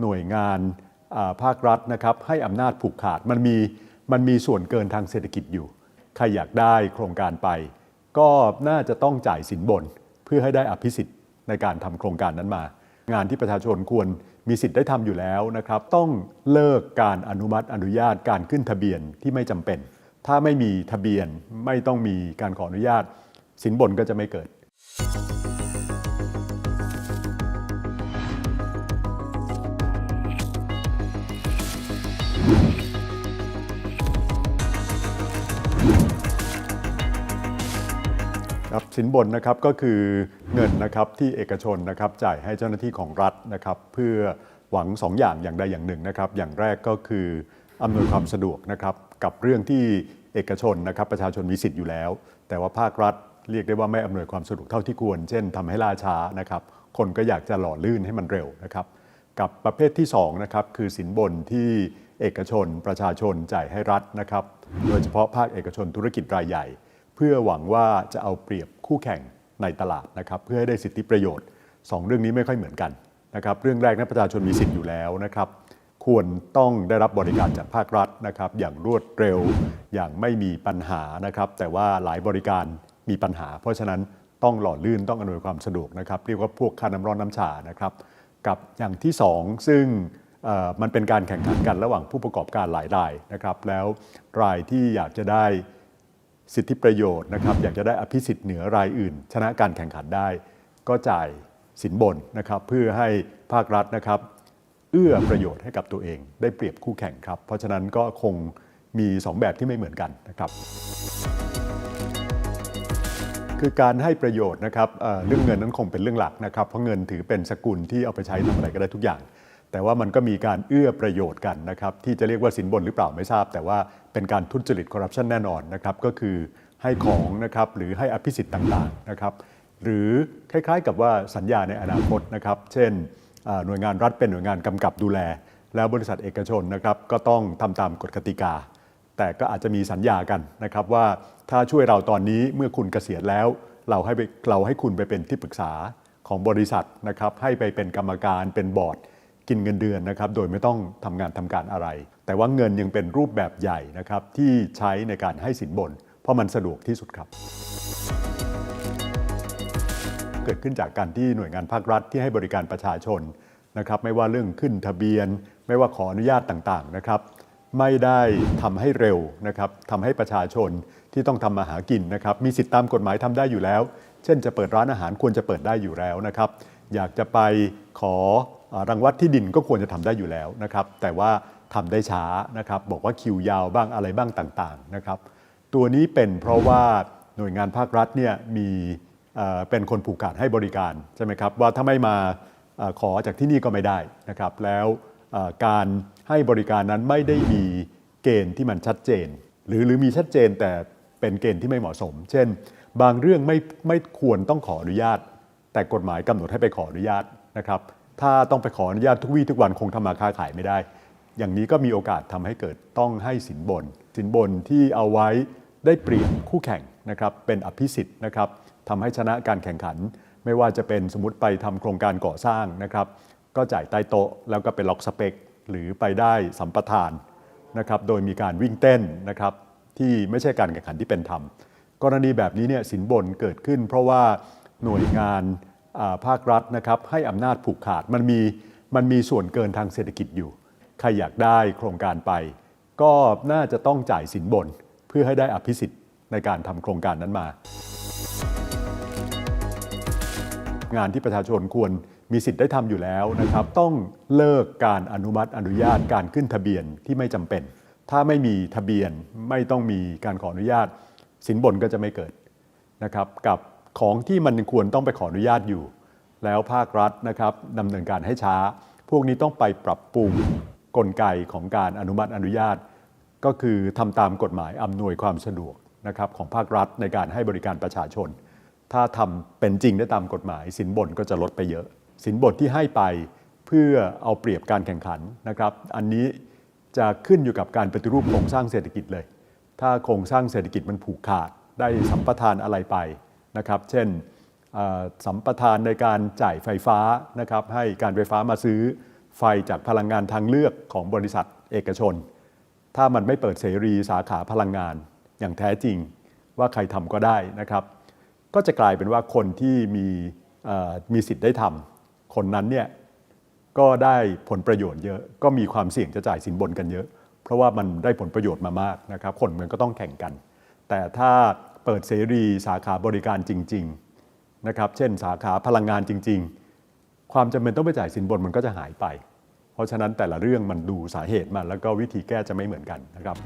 หน่วยงานภาครัฐนะครับให้อำนาจผูกขาดมันมีมันมีส่วนเกินทางเศรษฐกิจอยู่ ใครอยากได้โครงการไป ก็น่าจะต้องจ่ายสินบน เพื่อให้ได้อภิสิทธิ์ในการทำโครงการนั้นมา งานที่ประชาชนควรมีสิทธิ์ได้ทำอยู่แล้วนะครับ ต้องเลิกการอนุมัติอนุญาตการขึ้นทะเบียนที่ไม่จำเป็น ถ้าไม่มีทะเบียนไม่ต้องมีการขออนุญาต สินบนก็จะไม่เกิด ครับสินบนนะครับก็คือเงินนะครับที่เอกชนนะครับจ่ายให้เจ้าหน้าที่ของรัฐนะครับเพื่อหวัง2อย่างอย่างใดอย่างหนึ่งนะครับ อย่างแรกก็คืออำนวยความสะดวกนะครับกับเรื่องที่เอกชนนะครับประชาชนมีสิทธิ์อยู่แล้ว แต่ว่าภาครัฐเรียกได้ว่าไม่อำนวยความสะดวกเท่าที่ควร เช่นทำให้ล่าช้านะครับคนก็อยากจะหล่อลื่นให้มันเร็วนะครับ กับประเภทที่2นะครับคือสินบนที่เอกชนประชาชนจ่ายให้รัฐนะครับ โดยเฉพาะภาคเอกชนธุรกิจรายใหญ่ เพื่อหวังว่าจะเอาเปรียบคู่แข่งในตลาดนะครับเพื่อให้ได้สิทธิประโยชน์ 2 เรื่องนี้ไม่ค่อยเหมือนกันนะครับเรื่องแรกนะประชาชนมีสิทธิ์อยู่แล้วนะครับควรต้องได้รับบริการจากภาครัฐนะครับอย่างรวดเร็วอย่างไม่มีปัญหานะครับแต่ว่าหลายบริการมีปัญหา เพราะฉะนั้นต้องหล่อลื่นต้องอำนวยความสะดวกนะครับเรียกว่าพวกค่าน้ำร้อนน้ำชานะครับกับอย่างที่ 2 ซึ่งมันเป็นการแข่งขันกันระหว่างผู้ประกอบการหลายรายนะครับแล้วรายที่อยากจะได้ สิทธิประโยชน์นะครับ อยากจะได้อภิสิทธิ์เหนือรายอื่น ชนะการแข่งขันได้ ก็จ่ายสินบนนะครับ เพื่อให้ภาครัฐนะครับ เอื้อประโยชน์ให้กับตัวเอง ได้เปรียบคู่แข่งครับ เพราะฉะนั้นก็คงมี 2 แบบที่ไม่เหมือนกันนะครับ คือการให้ประโยชน์นะครับเอ่อเรื่องเงินนั้นคงเป็นเรื่องหลักนะครับ เพราะเงินถือเป็นสกุลที่เอาไปใช้ทำอะไรก็ได้ทุกอย่าง แต่ว่ามันก็มีการเอื้อประโยชน์กันนะครับที่จะเรียกว่าสินบนหรือเปล่าไม่ทราบ แต่ว่าเป็นการทุจริตคอร์รัปชันแน่นอนนะครับก็คือให้ของนะครับหรือให้อภิสิทธิ์ต่างๆนะครับหรือคล้ายๆ กับว่าสัญญาในอนาคตนะครับ เช่นหน่วยงานรัฐเป็นหน่วยงานกำกับดูแล แล้วบริษัทเอกชนนะครับก็ต้องทำตามกฎกติกา แต่ก็อาจจะมีสัญญากันนะครับว่าถ้าช่วยเราตอนนี้เมื่อคุณเกษียณแล้ว เราให้เราให้คุณไปเป็นที่ปรึกษาของบริษัทนะครับให้ไปเป็นกรรมการเป็นบอร์ด กินเงินเดือนนะครับโดยไม่ต้องทำงานทำการอะไร แต่ว่าเงินยังเป็นรูปแบบใหญ่นะครับที่ใช้ในการให้สินบน เพราะมันสะดวกที่สุดครับ เกิดขึ้นจากการที่หน่วยงานภาครัฐที่ให้บริการประชาชนนะครับไม่ว่าเรื่องขึ้นทะเบียน ไม่ว่าขออนุญาตต่างๆนะครับไม่ได้ทำให้เร็วนะครับทำให้ประชาชนที่ต้องทำมาหากินนะครับมีสิทธิตามกฎหมายทำได้อยู่แล้ว เช่นจะเปิดร้านอาหารควรจะเปิดได้อยู่แล้วนะครับอยากจะไปขอเอ่อ รังวัดที่ดินก็ควรจะทำได้อยู่แล้วนะครับ แต่ว่าทำได้ช้านะครับ บอกว่าคิวยาวบ้างอะไรบ้างต่างๆนะครับ ตัวนี้เป็นเพราะว่าหน่วยงานภาครัฐเนี่ยมีเป็นคนผูกขาดให้บริการใช่ไหมครับว่าถ้าไม่มาอขอจากที่นี่ก็ไม่ได้นะครับ แล้วการให้บริการนั้นไม่ได้มีเกณฑ์ที่มันชัดเจน หรือหรือมีชัดเจนแต่เป็นเกณฑ์ที่ไม่เหมาะสม เช่น บางเรื่องไม่ไม่ควรต้องขออนุญาต แต่กฎหมายกำหนดให้ไปขออนุญาตนะครับ ถ้าต้องไปขออนุญาตทุกวี่ทุกวันคงทำมาค้าขายไม่ได้ อย่างนี้ก็มีโอกาสทำให้เกิดต้องให้สินบน สินบนที่เอาไว้ได้เปรียบคู่แข่งนะครับเป็นอภิสิทธิ์นะครับทำให้ชนะการแข่งขัน ไม่ว่าจะเป็นสมมติไปทำโครงการก่อสร้างนะครับ ก็จ่ายใต้โต๊ะแล้วก็ไปล็อกสเปค หรือไปได้สัมปทานนะครับโดยมีการวิ่งเต้นนะครับที่ไม่ใช่การแข่งขันที่เป็นธรรม กรณีแบบนี้เนี่ยสินบนเกิดขึ้น เพราะว่าหน่วยงาน ภาครัฐนะครับให้อำนาจผูกขาดมันมีมันมีส่วนเกินทางเศรษฐกิจอยู่ ใครอยากได้โครงการไป ก็น่าจะต้องจ่ายสินบน เพื่อให้ได้อภิสิทธิ์ในการทำโครงการนั้นมา งานที่ประชาชนควรมีสิทธิ์ได้ทำอยู่แล้วนะครับ ต้องเลิกการอนุมัติอนุญาตการขึ้นทะเบียนที่ไม่จำเป็น ถ้าไม่มีทะเบียนไม่ต้องมีการขออนุญาตสินบนก็จะไม่เกิดนะครับกับ ของที่มันควรต้องไปขออนุญาตอยู่ แล้วภาครัฐนะครับดำเนินการให้ช้า พวกนี้ต้องไปปรับปรุงกลไกของการอนุมัติอนุญาต ก็คือทำตามกฎหมายอำนวยความสะดวกนะครับของภาครัฐในการให้บริการประชาชน ถ้าทำเป็นจริงได้ตามกฎหมาย สินบนก็จะลดไปเยอะ สินบนที่ให้ไปเพื่อเอาเปรียบการแข่งขันนะครับอันนี้จะขึ้นอยู่กับการปฏิรูปโครงสร้างเศรษฐกิจเลย ถ้าโครงสร้างเศรษฐกิจมันผูกขาดได้สัมปทานอะไรไป นะครับ เช่นสัมปทานในการจ่ายไฟฟ้านะครับให้การไฟฟ้ามาซื้อไฟจากพลังงานทางเลือกของบริษัทเอกชน ถ้ามันไม่เปิดเสรีสาขาพลังงานอย่างแท้จริงว่าใครทำก็ได้นะครับ ก็จะกลายเป็นว่าคนที่มีมีสิทธิ์ได้ทำคนนั้นเนี่ยก็ได้ผลประโยชน์เยอะ ก็มีความเสี่ยงจะจ่ายสินบนกันเยอะ เพราะว่ามันได้ผลประโยชน์มามากนะครับ คนมันก็ต้องแข่งกัน แต่ถ้า เปิดเสรีสาขาบริการจริงๆนะครับเช่นสาขาพลังงานจริง ๆ ความจำเป็นต้องไปจ่ายสินบนมันก็จะหายไป เพราะฉะนั้นแต่ละเรื่องมันดูสาเหตุมันแล้วก็วิธีแก้จะไม่เหมือนกันนะครับ